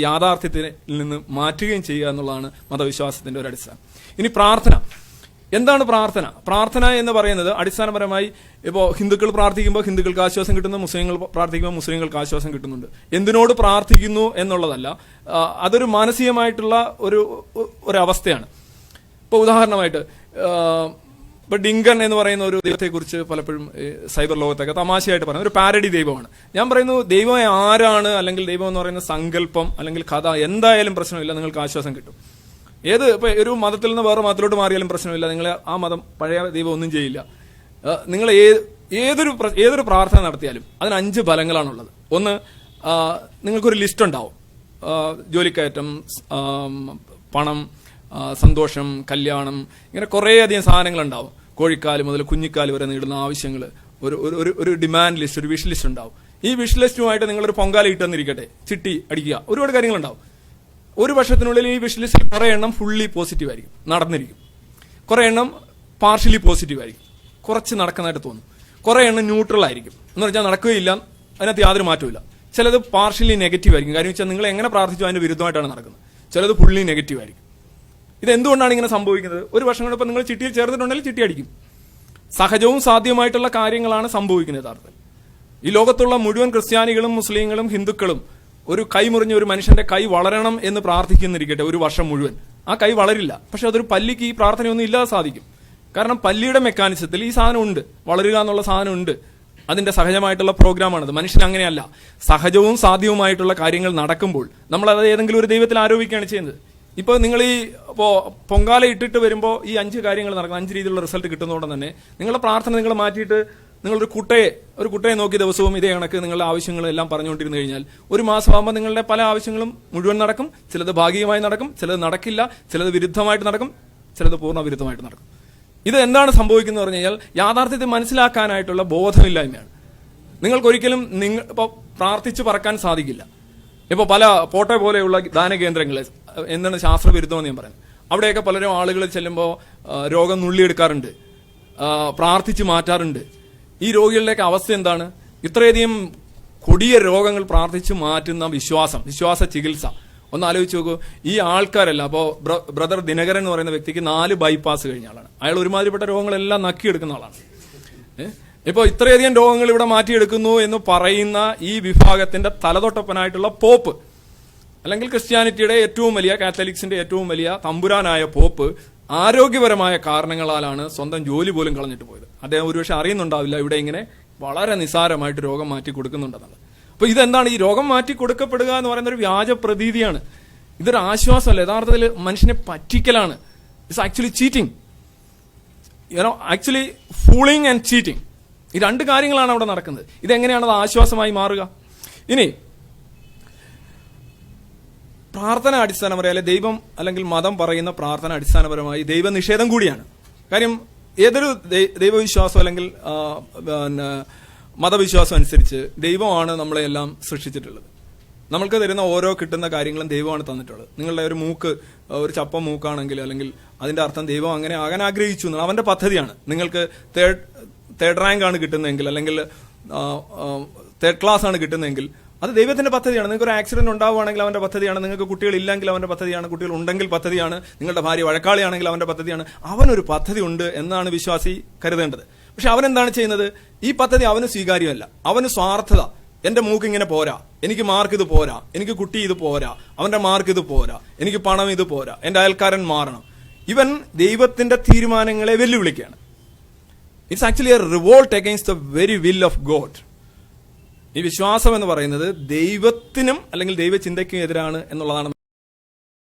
യാഥാർത്ഥ്യത്തിൽ നിന്ന് മാറ്റുകയും ചെയ്യുക എന്നുള്ളതാണ് മതവിശ്വാസത്തിന്റെ ഒരു അടിസ്ഥാനം. ഇനി പ്രാർത്ഥന. എന്താണ് പ്രാർത്ഥന? പ്രാർത്ഥന എന്ന് പറയുന്നത് അടിസ്ഥാനപരമായി ഇപ്പോൾ ഹിന്ദുക്കൾ പ്രാർത്ഥിക്കുമ്പോൾ ഹിന്ദുക്കൾക്ക് ആശ്വാസം കിട്ടുന്നു മുസ്ലിങ്ങൾ പ്രാർത്ഥിക്കുമ്പോൾ മുസ്ലിങ്ങൾക്ക് ആശ്വാസം കിട്ടുന്നുണ്ട്. എന്തിനോട് പ്രാർത്ഥിക്കുന്നു എന്നുള്ളതല്ല അതൊരു മാനസികമായിട്ടുള്ള ഒരു ഒരവസ്ഥയാണ്. ഇപ്പോൾ ഉദാഹരണമായിട്ട് ഇപ്പൊ ഡിങ്കൺ എന്ന് പറയുന്ന ഒരു ദൈവത്തെക്കുറിച്ച് പലപ്പോഴും സൈബർ ലോകത്തൊക്കെ തമാശയായിട്ട് പറയുന്നത്. ഒരു പാരഡി ദൈവമാണ്. ഞാൻ പറയുന്നു ദൈവം ആരാണ് അല്ലെങ്കിൽ ദൈവം എന്ന് പറയുന്ന സങ്കല്പം അല്ലെങ്കിൽ കഥ എന്തായാലും പ്രശ്നമില്ല നിങ്ങൾക്ക് ആശ്വാസം കിട്ടും. ഏത് ഇപ്പൊ ഒരു മതത്തിൽ നിന്ന് വേറെ മതത്തിലോട്ട് മാറിയാലും പ്രശ്നമില്ല നിങ്ങൾ ആ മതം പഴയ ദൈവം ഒന്നും ചെയ്യില്ല. നിങ്ങൾ ഏത് ഏതൊരു ഏതൊരു പ്രാർത്ഥന നടത്തിയാലും അതിന് അഞ്ച് ഫലങ്ങളാണുള്ളത്. ഒന്ന് നിങ്ങൾക്കൊരു ലിസ്റ്റ് ഉണ്ടാവും. ജോലിക്കയറ്റം പണം സന്തോഷം കല്യാണം ഇങ്ങനെ കുറേയധികം സാധനങ്ങളുണ്ടാവും. കോഴിക്കാൽ മുതൽ കുഞ്ഞിക്കാൽ വരെ നീളുന്ന ആവശ്യങ്ങൾ ഒരു ഒരു- ഒരു ഡിമാൻഡ് ലിസ്റ്റ് ഒരു വിഷ് ലിസ്റ്റ് ഉണ്ടാവും. ഈ വിഷ് ലിസ്റ്റുമായിട്ട് നിങ്ങളൊരു പൊങ്കാല ഇട്ടെന്നിരിക്കട്ടെ ചിട്ടി അടിക്കുക. ഒരുപാട് കാര്യങ്ങളുണ്ടാവും. ഒരു വർഷത്തിനുള്ളിൽ ഈ വിഷ് ലിസ്റ്റിൽ കുറേ എണ്ണം ഫുള്ളി പോസിറ്റീവ് ആയിരിക്കും. നടന്നിരിക്കും. കുറേ എണ്ണം പാർഷ്യലി പോസിറ്റീവ് ആയിരിക്കും. കുറച്ച് നടക്കുന്നതായിട്ട് തോന്നും. കുറേ എണ്ണം ന്യൂട്രൽ ആയിരിക്കും. എന്ന് പറഞ്ഞാൽ നടക്കുകയില്ല. അതിനകത്ത് യാതൊരു മാറ്റമില്ല ചിലത് പാർഷ്യലി നെഗറ്റീവ് ആയിരിക്കും. കാര്യം വെച്ചാൽ നിങ്ങൾ എങ്ങനെ പ്രാർത്ഥിച്ചു അതിന്റെ വിരുദ്ധമായിട്ടാണ് നടക്കുന്നത്. ചിലത് ഫുള്ളി നെഗറ്റീവ് ആയിരിക്കും. ഇത് എന്തുകൊണ്ടാണ് ഇങ്ങനെ സംഭവിക്കുന്നത്? ഒരു വർഷം ഇപ്പം നിങ്ങൾ ചിട്ടിയിൽ ചേർന്നിട്ടുണ്ടെങ്കിൽ ചിട്ടി അടിക്കും. സഹജവും സാധ്യവുമായിട്ടുള്ള കാര്യങ്ങളാണ് സംഭവിക്കുന്നത് യഥാർത്ഥത്തിൽ. ഈ ലോകത്തുള്ള മുഴുവൻ ക്രിസ്ത്യാനികളും മുസ്ലിങ്ങളും ഹിന്ദുക്കളും ഒരു കൈ മുറിഞ്ഞ ഒരു മനുഷ്യന്റെ കൈ വളരണം എന്ന് പ്രാർത്ഥിക്കുന്നിരിക്കട്ടെ ഒരു വർഷം മുഴുവൻ. ആ കൈ വളരില്ല. പക്ഷെ അതൊരു പല്ലിക്ക് ഈ പ്രാർത്ഥനയൊന്നും ഇല്ലാതെ സാധിക്കും. കാരണം പല്ലിയുടെ മെക്കാനിസത്തിൽ ഈ സാധനം ഉണ്ട് വളരുക എന്നുള്ള സാധനം ഉണ്ട് അതിന്റെ സഹജമായിട്ടുള്ള പ്രോഗ്രാമാണത്. മനുഷ്യൻ അങ്ങനെയല്ല. സഹജവും സാധ്യവുമായിട്ടുള്ള കാര്യങ്ങൾ നടക്കുമ്പോൾ നമ്മൾ അത് ഏതെങ്കിലും ഒരു ദൈവത്തിൽ ആരോപിക്കുകയാണ് ചെയ്യുന്നത്. ഇപ്പോൾ നിങ്ങൾ ഈ ഇപ്പോൾ പൊങ്കാല ഇട്ടിട്ട് വരുമ്പോൾ ഈ അഞ്ച് കാര്യങ്ങൾ നടക്കും അഞ്ച് രീതിയിലുള്ള റിസൾട്ട് കിട്ടുന്നതുകൊണ്ട് തന്നെ നിങ്ങളുടെ പ്രാർത്ഥന നിങ്ങൾ മാറ്റിയിട്ട് നിങ്ങളൊരു കുട്ടയെ ഒരു കുട്ടയെ നോക്കി ദിവസവും ഇതേ കണക്ക് നിങ്ങളുടെ ആവശ്യങ്ങളെല്ലാം പറഞ്ഞുകൊണ്ടിരുന്നു കഴിഞ്ഞാൽ ഒരു മാസമാകുമ്പോൾ നിങ്ങളുടെ പല ആവശ്യങ്ങളും മുഴുവൻ നടക്കും. ചിലത് ഭാഗികമായി നടക്കും ചിലത് നടക്കില്ല ചിലത് വിരുദ്ധമായിട്ട് നടക്കും ചിലത് പൂർണ വിരുദ്ധമായിട്ട് നടക്കും. ഇത് എന്താണ് സംഭവിക്കുന്നത് പറഞ്ഞു കഴിഞ്ഞാൽ യാഥാർത്ഥ്യത്തെ മനസ്സിലാക്കാനായിട്ടുള്ള ബോധമില്ലായ്മയാണ്. നിങ്ങൾക്കൊരിക്കലും നിങ്ങൾ ഇപ്പോൾ പ്രാർത്ഥിച്ച് പറക്കാൻ സാധിക്കില്ല. ഇപ്പോൾ പല പോട്ടെ പോലെയുള്ള ദാനകേന്ദ്രങ്ങൾ എന്താണ് ശാസ്ത്രവിരുദ്ധമെന്ന് ഞാൻ പറയുന്നത് അവിടെയൊക്കെ പലരും ആളുകൾ ചെല്ലുമ്പോൾ രോഗം നുള്ളിയെടുക്കാറുണ്ട്. പ്രാർത്ഥിച്ച് മാറ്റാറുണ്ട്. ഈ രോഗികളുടെയൊക്കെ അവസ്ഥ എന്താണ്? ഇത്രയധികം കൊടിയ രോഗങ്ങൾ പ്രാർത്ഥിച്ച് മാറ്റുന്ന വിശ്വാസം വിശ്വാസ ചികിത്സ. ഒന്ന് ആലോചിച്ച് നോക്കൂ. ഈ ആൾക്കാരല്ല അപ്പോൾ ബ്രദർ ദിനകരൻ എന്ന് പറയുന്ന വ്യക്തിക്ക് നാല് ബൈപ്പാസ് കഴിഞ്ഞ ആളാണ്. അയാൾ ഒരുമാതിരിപ്പെട്ട രോഗങ്ങളെല്ലാം നക്കിയെടുക്കുന്ന ആളാണ്. ഇപ്പോൾ ഇപ്പോ ഇത്രയധികം രോഗങ്ങൾ ഇവിടെ മാറ്റിയെടുക്കുന്നു എന്ന് പറയുന്ന ഈ വിഭാഗത്തിന്റെ തലതൊട്ടപ്പനായിട്ടുള്ള പോപ്പ്. അല്ലെങ്കിൽ ക്രിസ്ത്യാനിറ്റിയുടെ ഏറ്റവും വലിയ കാത്തലിക്സിന്റെ ഏറ്റവും വലിയ തമ്പുരാനായ പോപ്പ് ആരോഗ്യപരമായ കാരണങ്ങളാലാണ് സ്വന്തം ജോലി പോലും കളഞ്ഞിട്ട് പോയത്. അദ്ദേഹം ഒരുപക്ഷെ അറിയുന്നുണ്ടാവില്ല ഇവിടെ ഇങ്ങനെ വളരെ നിസാരമായിട്ട് രോഗം മാറ്റി കൊടുക്കുന്നുണ്ടെന്നത് അപ്പൊ ഇതെന്താണ്? ഈ രോഗം മാറ്റി കൊടുക്കപ്പെടുക എന്ന് പറയുന്ന ഒരു വ്യാജ പ്രതീതിയാണ്. ഇതൊരു ആശ്വാസമല്ല. യഥാർത്ഥത്തിൽ മനുഷ്യനെ പറ്റിക്കലാണ്. It's actually cheating you know actually fooling and cheating ഈ രണ്ട് കാര്യങ്ങളാണ് അവിടെ നടക്കുന്നത്. ഇതെങ്ങനെയാണ് അത് ആശ്വാസമായി മാറുക? ഇനി പ്രാർത്ഥന അടിസ്ഥാനപരമായി അല്ലെ ദൈവം അല്ലെങ്കിൽ മതം പറയുന്ന പ്രാർത്ഥന അടിസ്ഥാനപരമായി ദൈവ നിഷേധം കൂടിയാണ്. കാര്യം ഏതൊരു ദൈവവിശ്വാസം അല്ലെങ്കിൽ മതവിശ്വാസം അനുസരിച്ച് ദൈവമാണ് നമ്മളെല്ലാം സൃഷ്ടിച്ചിട്ടുള്ളത്. നമ്മൾക്ക് തരുന്ന ഓരോ കിട്ടുന്ന കാര്യങ്ങളും ദൈവമാണ് തന്നിട്ടുള്ളത്. നിങ്ങളുടെ ഒരു മൂക്ക് ഒരു ചപ്പ മൂക്കാണെങ്കിൽ അല്ലെങ്കിൽ അതിന്റെ അർത്ഥം ദൈവം അങ്ങനെ ആകാൻ ആഗ്രഹിച്ചു എന്നാണ് അവന്റെ പദ്ധതിയാണ്. നിങ്ങൾക്ക് തേർഡ് തേർഡ് റാങ്ക് ആണ് കിട്ടുന്നതെങ്കിൽ അല്ലെങ്കിൽ തേർഡ് ക്ലാസ് ആണ് കിട്ടുന്നതെങ്കിൽ അത് ദൈവത്തിന്റെ പദ്ധതിയാണ്. നിങ്ങൾക്ക് ഒരു ആക്സിഡന്റ് ഉണ്ടാവുകയാണെങ്കിൽ അവന്റെ പദ്ധതിയാണ്. നിങ്ങൾക്ക് കുട്ടികൾ ഇല്ലെങ്കിൽ അവന്റെ പദ്ധതിയാണ്. കുട്ടികൾ ഉണ്ടെങ്കിൽ പദ്ധതിയാണ്. നിങ്ങളുടെ ഭാര്യ വഴക്കാളിയാണെങ്കിൽ അവന്റെ പദ്ധതിയാണ്. അവനൊരു പദ്ധതി ഉണ്ട് എന്നാണ് വിശ്വാസി കരുതേണ്ടത്. പക്ഷെ അവൻ എന്താണ് ചെയ്യുന്നത്? ഈ പദ്ധതി അവന് സ്വീകാര്യമല്ല. അവന് സ്വാർത്ഥത. എന്റെ മൂക്ക് ഇങ്ങനെ പോരാ. എനിക്ക് മാർക്ക് ഇത് പോരാ. എനിക്ക് കുട്ടി ഇത് പോരാ. അവന്റെ മാർക്ക് ഇത് പോരാ. എനിക്ക് പണം ഇത് പോരാ. എന്റെ അയൽക്കാരൻ മാറണം. ഇവൻ ദൈവത്തിന്റെ തീരുമാനങ്ങളെ വെല്ലുവിളിക്കുകയാണ്. It's actually a revolt against the very will of God ഈ വിശ്വാസം എന്ന് പറയുന്നത് ദൈവത്തിനും അല്ലെങ്കിൽ ദൈവചിന്തയ്ക്കും എതിരാണ് എന്നുള്ളതാണ്